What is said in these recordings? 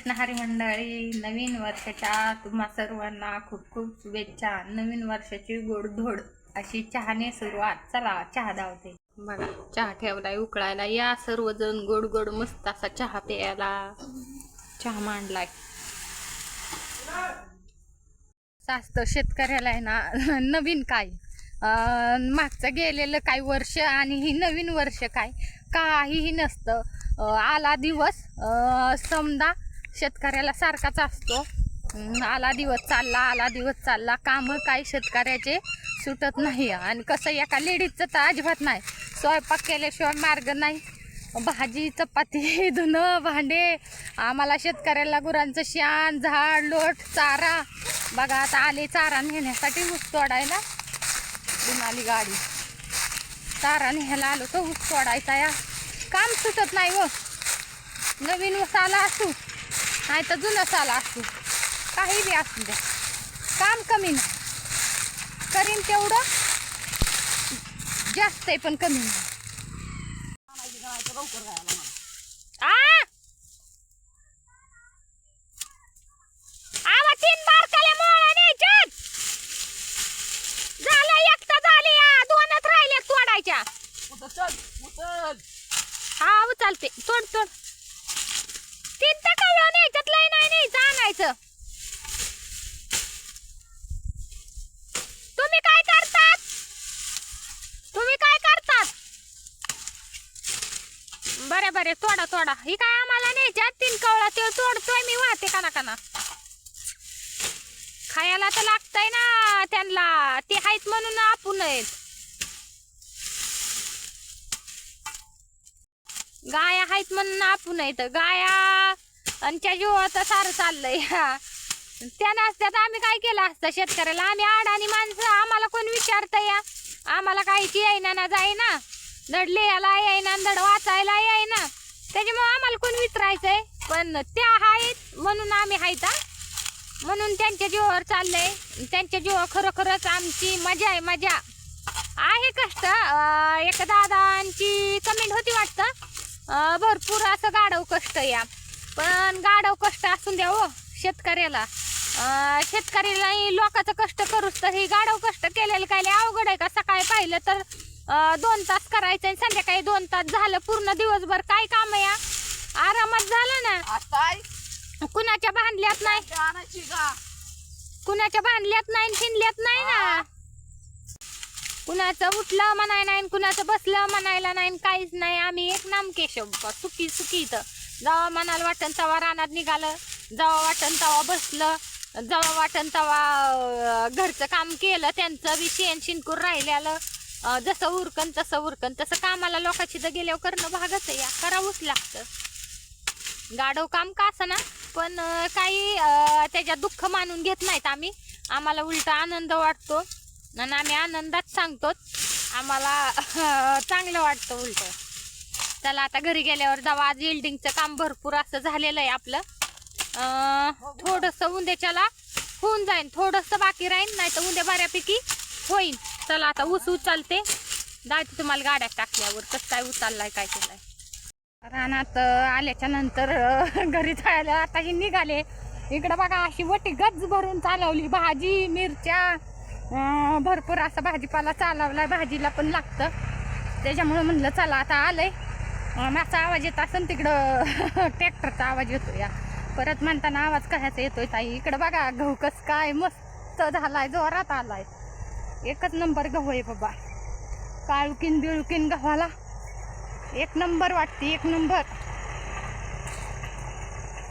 कृष्ण हरी मंडळी नवीन वर्षाच्या तुम्हा सर्वांना खूप खूप शुभेच्छा. नवीन वर्षाची गोडधोड अशी चहाने सुरुवात. चला चहा धावते बघा चहा ठेवलाय उकळायला. या सर्वजण गोड गोड मस्त असा चहा प्यायला. चहा मांडलाय. जास्त शेतकऱ्याला आहे ना नवीन काय? मागचं गेलेलं काही वर्ष आणि ही नवीन वर्ष काय? काहीही नसतं. आला दिवस समजा शेतकऱ्याला सारखाच असतो. आला दिवस चालला आला दिवस चालला. कामं काय शेतकऱ्याचे सुटत नाही. आणि कसं एका लेडीजचं तर अजिबात नाही. स्वयंपाक केल्याशिवाय मार्ग नाही. भाजी चपाती धुणं भांडे. आम्हाला शेतकऱ्याला गुरांचं शान झाड लोट चारा. बघा आता आले चारा नेण्यासाठी ऊस तोडायला. आली गाडी. चारा न्यायला आलो तर ऊस तोडायचा या. काम सुटत नाही व नवीन ऊस आला असू. नाही तर जुनं साला असू. काही बी असू द्या काम कमी नाही. करीन तेवढं. जास्त आहे पण कमी नाही आ आवा तीन बारकाले मोळा न्यायच्यात झालं एकटा झाली या दोनच राहिले तोडायच्या हा उचलते तोड तोड तीन तर कवळं न्यायच्यात लय नाही न्यायचं आणायचं तुम्ही काय करतात तुम्ही काय करतात बरे बरे तोडा तोडा ही काय आम्हाला न्यायच्यात तीन कवळा ते तोडतोय मी वाहते काना काना खायला तर लागतंय ना त्यांना. ते आहेत म्हणून आपण आहेत. गाया आहेत म्हणून आपण आहेत. गाया आणि त्या जीवाचं सारं चाललंय. त्या असत्यात आम्ही काय केलं असतं शेतकऱ्याला? आम्ही आडाणी माणसं. आम्हाला कोण विचारतं या आम्हाला काहीची येईना ना जाईना. धड लिहायला येईना धड वाचायला येईना त्याच्यामुळे आम्हाला कोण विचारायचंय? पण त्या आहेत म्हणून आम्ही आहेत म्हणून त्यांच्या जीवावर चाललंय. त्यांच्या जीवा खरोखरच आमची मजा आहे मजा. आहे कष्ट. एक दादांची कमेंट होती वाटतं. भरपूर असं गाढव कष्ट या. पण गाढव कष्ट असून द्या हो शेतकऱ्याला. अं, शेतकऱ्याला लोकांचं कष्ट करूच तर हे गाढव कष्ट केलेलं काय अवघड आहे का? सकाळी पाहिलं तर दोन तास करायचं आणि संध्याकाळी दोन तास झालं पूर्ण दिवसभर. काय काम आहे या? आरामात झालं ना? कुणाच्या बांधल्यात नाही? कुणाच्या बांधल्यात नाही शिनल्यात नाही ना? कुणाचं उठलं म्हणाय नाही कुणाचं बसलं म्हणायला नाही काहीच नाही. आम्ही एक नाम केशव बाप्पा. सुकी सुकी इथं. जेव्हा मनाला वाटन तेव्हा रानात निघालं. जेव्हा वाटन तेव्हा बसलं. जेव्हा वाटन तेव्हा अं, घरचं काम केलं. त्यांचं बी शेण शिनकूर राहिलेलं. अं, जसं उरकन तसं उरकन. तसं कामाला लोकांची तर गेल्यावर करणं भागच आहे या. करावंच लागतं. गाढव काम का असं ना पण काही अं, त्याच्यात दुःख मानून घेत नाहीत आम्ही. आम्हाला उलटा आनंद वाटतो. आणि आम्ही आनंदात सांगतो आम्हाला चांगलं वाटतं उलट. चला आता घरी गेल्यावर जावा. आज बिल्डिंगचं काम भरपूर असं झालेलं आहे आपलं. अं, थोडंसं उद्याच्याला होऊन जाईन. थोडंसं बाकी राहीन नाही तर उद्या बऱ्यापैकी होईन. चला आता ऊस उचलते. जायचं तुम्हाला गाड्या टाकल्यावर. कसं काय उचललाय काय केलंय. रानात आल्याच्यानंतर घरी जायला आताही निघाले. इकडं बघा अशी वटी गज भरून चालवली. भाजी मिरच्या भरपूर असा भाजीपाला चालवला भाजीला पण लागतं. त्याच्यामुळं म्हणलं चला आता आलंय. माझा आवाज येत असेल तिकडं. ट्रॅक्टरचा आवाज येतो या परत म्हणताना आवाज कशाचा येतोय ताई? इकडं बघा गहू कस काय मस्त झालाय जोरात आलाय. एकच नंबर गहू आहे बाबा. काळुकीन बिळुकीन गव्हाला एक नंबर वाटते एक नंबर.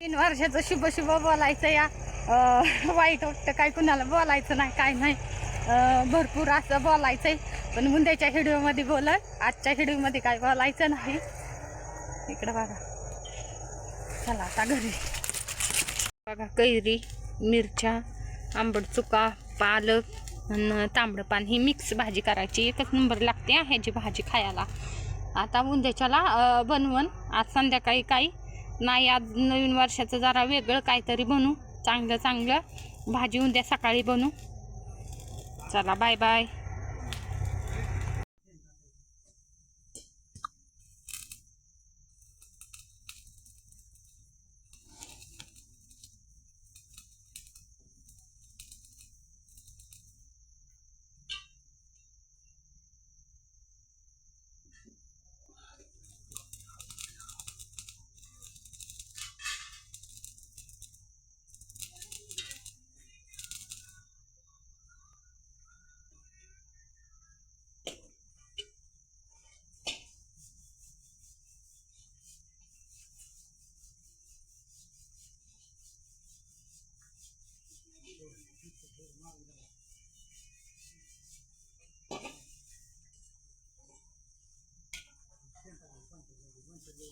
तीन वर्षाचं शुभ शुभ बोलायचं या. वाईट वाटतं काय कुणाला बोलायचं नाही काय नाही. भरपूर असं बोलायचंय. पण मुंद्याच्या व्हिडिओमध्ये बोलत आजच्या व्हिडिओमध्ये काय बोलायचं नाही. इकडं बघा. चला आता घरी. बघा कैरी मिरच्या आंबट चुका पालक आणि तांबडं पान ही मिक्स भाजी करायची. एकच नंबर लागते ह्याची भाजी खायला. आता उद्याच्याला अं, बनवून. आज संध्याकाळी काही नाही आज नवीन वर्षाचं जरा वेगळं काहीतरी बनू. चांगलं चांगलं भाजी उद्या सकाळी बनू. चला बाय बाय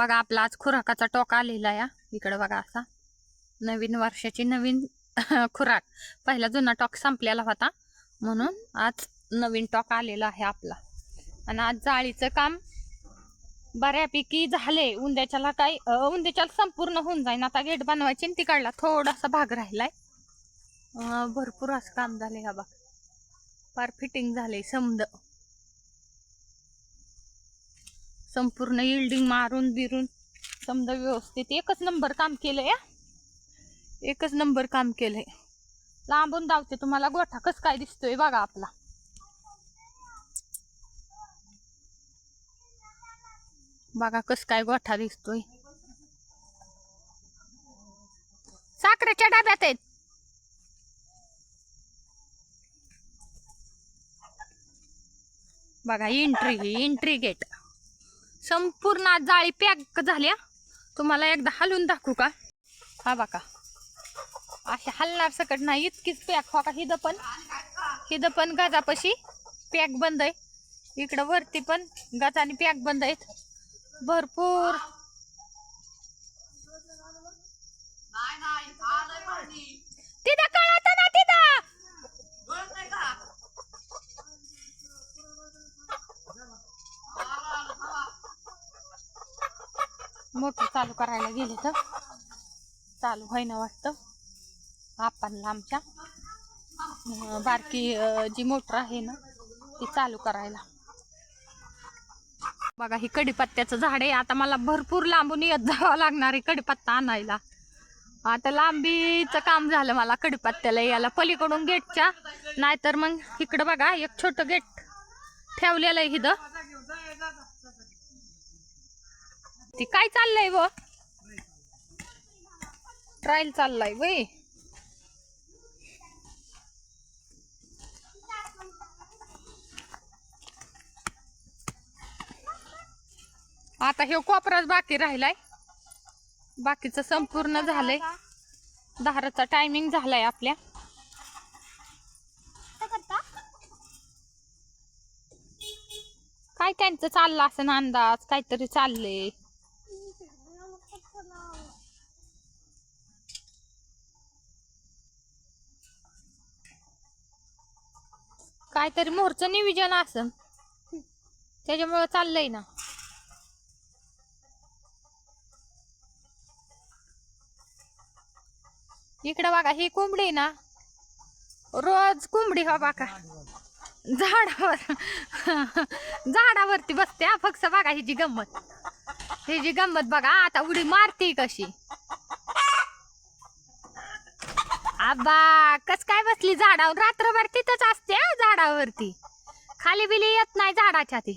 बघा आपला आज खुराकाचा टोक आलेला या इकडं बघा असा. नवीन वर्षाची नवीन खुराक. पहिला जुना टॉक संपलेला होता. म्हणून आज नवीन टॉक आलेला आहे आपला. आणि आज जाळीचं काम बऱ्यापैकी झाले उंद्याच्याला काय उंद्याच्याला संपूर्ण होऊन जाईन. आता गेट बनवायची आणि तिकडला थोडासा भाग राहिलाय. भरपूर असं काम झाले हा बाग फार फिटिंग झाले समद. संपूर्ण इल्डिंग मारून बिरून. समजा व्यवस्थित. एकच नंबर काम केलंय हा. एकच नंबर काम केलंय. लांबून धावते तुम्हाला. गोठा कस काय दिसतोय बघा आपला. बघा कस काय गोठा दिसतोय. साखरेच्या डब्यात आहेत. बघा एंट्री एंट्री गेट संपूर्ण जाळी पॅक झाल्या. तुम्हाला एकदा हलवून दाखवू का? हा बघा. असे हलणार सकट नाही इतकीच पॅक हो का? हिथं पण. हिथं पण गाजापाशी पॅक बंद आहे. इकडं वरती पण गाजाने पॅक बंद आहेत. भरपूर. तिथं कळत ना तिथं मोटर चालू करायला गेले तर. चालू व्हायना वाटतं. आपणला आमच्या बारकी जी मोटर आहे ना ती चालू करायला. बघा ही कडीपत्त्याचं झाड आहे. आता मला भरपूर लांबून येत जावं लागणार आहे कडीपत्ता आणायला. आता लांबीचं काम झालं मला कडीपत्त्याला यायला. पलीकडून गेटच्या. नाहीतर मग इकडं बघा एक छोटं गेट ठेवलेलं आहे इथं. ती काय चाललंय व? ट्रायल चाललाय वय. आता हे कोपराच बाकी राहिलाय. बाकीचं संपूर्ण झालंय. दहाराचा टायमिंग झालाय आपल्या. काय त्यांचं चाललं असं ना अंदाज काहीतरी चाललंय. काहीतरी मोरचं नियोजन असं. त्याच्यामुळं चाललंय ना. इकडं बघा ही कोंबडी आहे ना. रोज कोंबडी हो बाका झाडावर. झाडावरती बसते हा फक्त बघा हिची गंमत. हिची गंमत बघा आता उडी मारते कशी. आबा कस काय बस बसली झाडावर रात्रभर तिथंच असते झाडावरती. खाली बिली येत नाही झाडाच्या ती.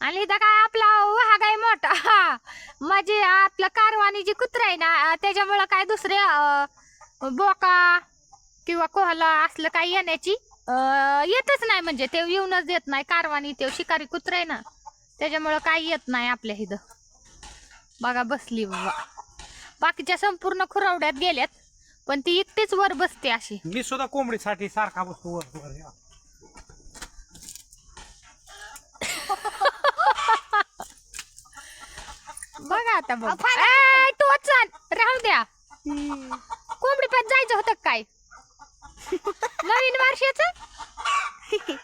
आणि इथं काय आपला वाघ आहे मोठा हा. म्हणजे आपलं कारवानी जी कुत्र आहे ना त्याच्यामुळं काय दुसरे बोका किंवा कोहला असलं काही येण्याची येतच नाही म्हणजे ते येऊनच देत नाही कारवानी ते शिकारी कुत्र आहे ना त्याच्यामुळं काय येत नाही आपल्या इथं. बघा बसली बाबा. बाकीच्या संपूर्ण खुरावड्यात गेल्यात. पण ती एकटीच वर बसते अशी मी सुद्धा कोंबडीसाठी सारखा बसतो वर वर या. बघा आता बघ ए, तू चाल राहू द्या कोंबडी पण जायचं होतं का काय नवीन वर्षाचं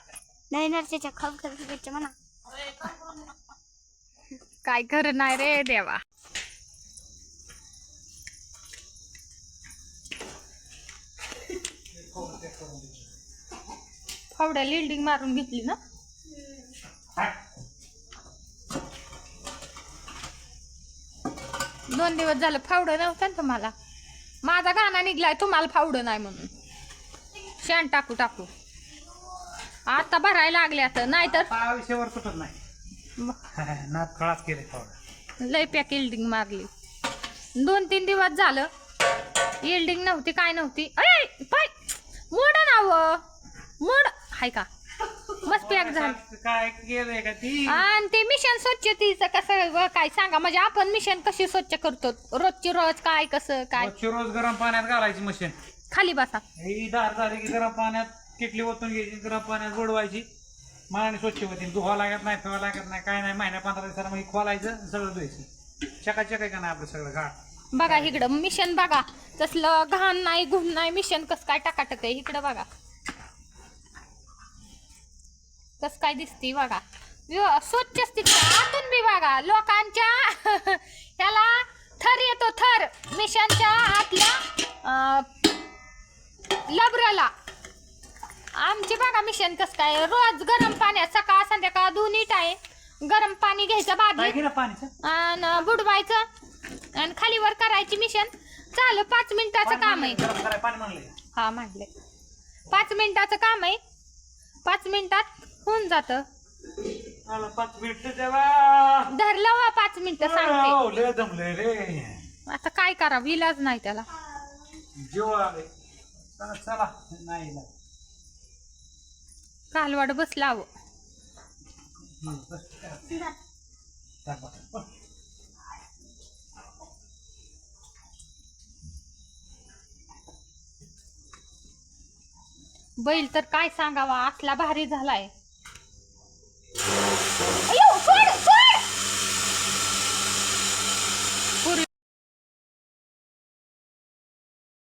नाही नर्सेच्या खाऊ शुभेच्छा म्हणा काय खरं नाही रे देवा फावड्या लिल्डिंग मारून घेतली ना? दोन दिवस झालं फावडं नव्हतं ना तुम्हाला? माझा गाणा निघलाय तुम्हाला फावडं नाही म्हणून. शेण टाकू टाकू. आता भरायला लागले आता नाहीतर सुटत नाही. नात खळात केले थोडं लय पॅक इल्डिंग मारली. दोन तीन दिवस झालं. इल्डिंग नव्हती काय नव्हती? अरे पाय! मोड नाव मोड हाय का? मस्त पॅक झालं. काय केलंय का ती? आणि ते मिशन स्वच्छतेचं कसं व काय सांगा म्हणजे आपण मिशन कशी स्वच्छ करतो? रोजची रोज काय कसं काय? रोजची रोज गरम पाण्यात घालायची मशीन खाली बसा. ही दार झाली की गरम पाण्यात किटली ओतून घ्यायची गरम पाण्यात बुडवायची. मनाने स्वच्छ होतील धुवा लागत नाही फिवा लागत नाही काय नाही. महिन्या पंधरा दिवसाला मग खोलायचं सगळं धुवायचं. चका चक आहे का नाही आपलं सगळं घाट बघा इकडं मिशन बघा. तसलं घाण नाही गुण नाही मिशन कस काय टाकाटक आहे इकडं बघा. कस काय दिसती बघा. स्वच्छ स्थिती. आतून बी बघा लोकांच्या. ह्याला थर येतो थर. मिशनच्या आतल्या लबराला आमची बघा मिशन कस काय? रोज गरम पाण्यात सकाळ संध्याकाळ दोन्ही टाइम गरम पाणी घ्यायचं पाणीचं? आणि बुडवायचं. आणि खालीवर करायची मिशन. चालू पाच मिनिटाचं काम आहे. हा म्हणले. पाच मिनिटाचं काम आहे. पाच मिनिटात होऊन जातं? मला पाच मिनिट देवा धरलं वा पाच मिनिटं सांगते. हो, लय दमले रे. आता काय करावं? इलाज नाही त्याला. जीव आले चला चला. नाही ना. कालवाड बसलावं हम्म, बस. टाक बा. बैल तर काय सांगावा? असला भारी झालाय. 哎呀我抓着抓